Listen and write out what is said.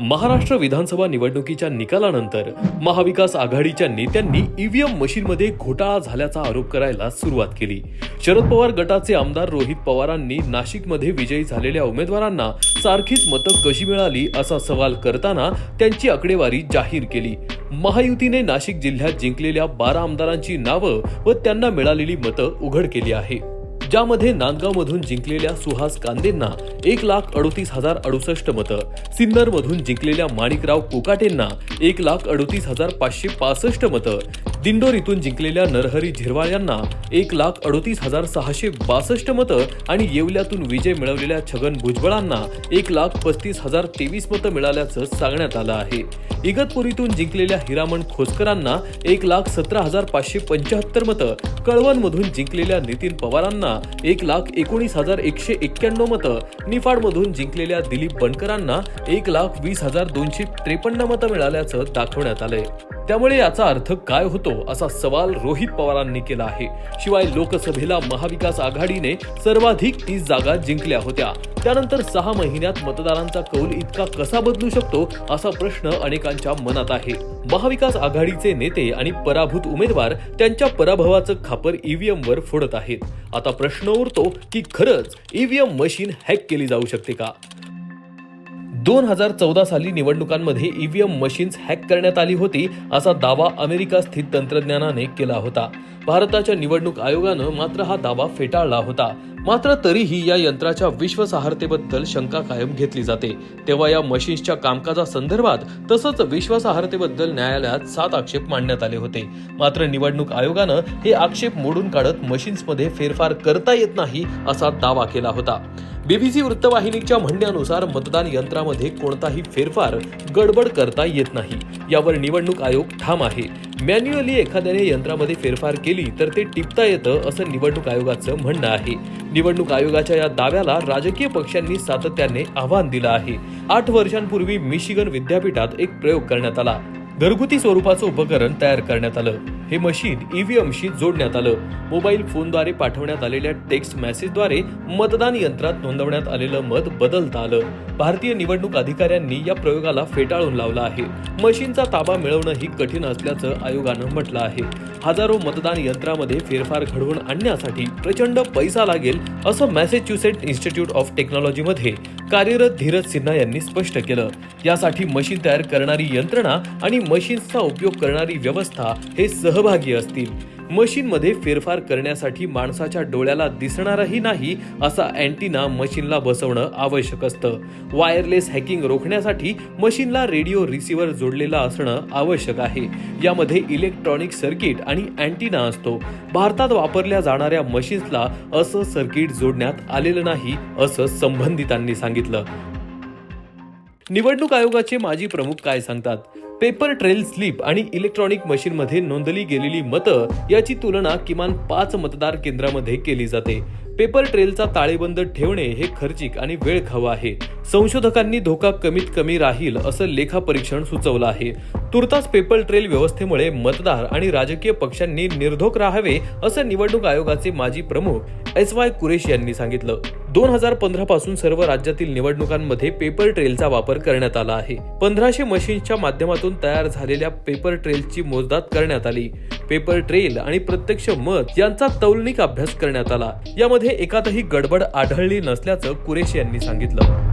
महाराष्ट्र विधानसभा निवडणुकीच्या निकालानंतर महाविकास आघाडीच्या नेत्यांनी ईव्हीएम मशीनमध्ये घोटाळा झाल्याचा आरोप करायला सुरुवात केली. शरद पवार गटाचे आमदार रोहित पवारांनी नाशिकमध्ये विजयी झालेल्या उमेदवारांना सारखीच मतं कशी मिळाली असा सवाल करताना त्यांची आकडेवारी जाहीर केली. महायुतीने नाशिक जिल्ह्यात जिंकलेल्या बारा आमदारांची नावं व त्यांना मिळालेली मतं उघड केली आहे. ज्यामध्ये नांदगावमधून जिंकलेल्या सुहास कांदेंना एक लाख अडोतीस हजार अडुसष्ट मतं सिन्नरमधून जिंकलेल्या माणिकराव कोकाटेंना एक लाख अडोतीस हजार पाचशे पासष्ट मतं दिंडोरीतून जिंकलेल्या नरहरी झिरवाळ यांना एक लाख अडोतीस हजार सहाशे बासष्ट मतं आणि येवल्यातून विजय मिळवलेल्या छगन भुजबळांना एक लाख पस्तीस हजार तेवीस मतं मिळाल्याचं सांगण्यात आलं आहे. इगतपुरीतून जिंकलेल्या हिरामण खोसकरांना एक लाख सतरा हजार पाचशे पंच्याहत्तर मतं कळवणमधून जिंकलेल्या नितीन पवारांना एक लाख एकोणीस हजार एकशे एक्क्याण्णव मतं निफाडमधून जिंकलेल्या दिलीप बनकरांना एक लाख वीस हजार दोनशे त्रेपन्न मतं मिळाल्याचं दाखवण्यात आलंय. त्यामुळे याचा अर्थ काय होतो असा सवाल रोहित पवारांनी केला आहे. शिवाय लोकसभेला महाविकास आघाडीने सर्वाधिक तीस जागा जिंकल्या होत्या. त्यानंतर सहा महिन्यात मतदारांचा कौल इतका कसा बदलू शकतो असा प्रश्न अनेकांच्या मनात आहे. महाविकास आघाडीचे नेते आणि पराभूत उमेदवार त्यांच्या पराभवाचं खापर ईव्हीएम वर फोडत आहेत. आता प्रश्न उरतो की खरंच ईव्हीएम मशीन हॅक केली जाऊ शकते का? दोन हजार चौदा साली निवडणुकांमध्ये ईव्हीएम मशीन्स हॅक करण्यात आली होती असा दावा अमेरिका स्थित तंत्रज्ञानाने केला होता. भारताच्या निवडणूक आयोगानं मात्र हा दावा फेटाळला होता. मात्र तरीही या यंत्राच्या विश्वासार्हतेबद्दल शंका कायम घेतली जाते. तेव्हा या मशीन्सच्या कामकाजासंदर्भात तसंच विश्वासार्हतेबद्दल न्यायालयात सात आक्षेप मांडण्यात आले होते. मात्र निवडणूक आयोगानं हे आक्षेप मोडून काढत मशीन्समध्ये फेरफार करता येत नाही असा दावा केला होता. बीबीसी वृत्तवाहिनीच्या म्हणण्यानुसार मतदान यंत्रामध्ये कोणताही फेरफार गडबड करता येत नाही. यावर निवडणूक आयोग ठाम आहे. मॅन्युअली एखाद्याने यंत्रामध्ये फेरफार केली तर ते टिपता येतं असं निवडणूक आयोगाचं म्हणणं आहे. निवडणूक आयोगाच्या या दाव्याला राजकीय पक्षांनी सातत्याने आव्हान दिलं आहे. आठ वर्षांपूर्वी मिशिगन विद्यापीठात एक प्रयोग करण्यात आला. घरगुती स्वरूपाचं उपकरण तयार करण्यात आलं. हे मशीन ईव्हीएमशी जोडण्यात आलं. मोबाईल फोनद्वारे पाठवण्यात आलेल्या टेक्स्ट मेसेजद्वारे मतदान यंत्रात नोंदवण्यात आलेलं मत बदलता आलं. भारतीय निवडणूक अधिकाऱ्यांनी या प्रयोगाला फेटाळून लावला आहे. मशीनचा ताबा मिळवणं ही कठीण असल्याचं आयोगानं म्हटलं आहे. हजारो मतदान यंत्रामध्ये फेरफार घडवून आणण्यासाठी प्रचंड पैसा लागेल असं मॅसेच्युसेट इन्स्टिट्यूट ऑफ टेक्नॉलॉजीमध्ये कार्यरत धीरज सिन्हा यांनी स्पष्ट केलं. यासाठी मशीन तयार करणारी यंत्रणा आणि मशीन्सचा उपयोग करणारी व्यवस्था हे सहभागी असतील. मशीनमध्ये फेरफार करण्यासाठी माणसाच्या डोळ्याला दिसणारही नाही असा अँटीना मशीनला बसवणं आवश्यक असतं. वायरलेस हॅकिंग रोखण्यासाठी मशीनला रेडिओ रिसिव्हर जोडलेला असणं आवश्यक आहे. यामध्ये इलेक्ट्रॉनिक सर्किट आणि अँटीना असतो. भारतात वापरल्या जाणाऱ्या मशीन्सला असं सर्किट जोडण्यात आलेलं नाही असं संबंधितांनी सांगितलं. निवडणूक आयोगाचे माजी प्रमुख काय सांगतात? पेपर ट्रेल स्लिप आणि इलेक्ट्रॉनिक मशीनमध्ये नोंदली गेलेली मतं याची तुलना किमान पाच मतदार केंद्रामध्ये केली जाते. पेपर ट्रेलचा ताळेबंद ठेवणे हे खर्चिक आणि वेळ खावं आहे. संशोधकांनी धोका कमीत कमी राहील असं लेखापरीक्षण सुचवलं आहे. तुर्तास पेपर ट्रेल व्यवस्थेमुळे मतदार आणि राजकीय पक्षांनी निर्धोक राहावे असं निवडणूक आयोगाचे माजी प्रमुख एस वाय कुरेश यांनी सांगितलं. दोन हजार पंधरा पासून सर्व राज्यातील निवडणुकांमध्ये पेपर ट्रेलचा वापर करण्यात आला आहे. पंधराशे मशीन्सच्या माध्यमातून तयार झालेल्या पेपर ट्रेलची मोजदाद करण्यात आली. पेपर ट्रेल आणि प्रत्यक्ष मत यांचा तौलनिक अभ्यास करण्यात आला. यामध्ये एकातही गडबड आढळली नसल्याचं कुरेश यांनी सांगितलं.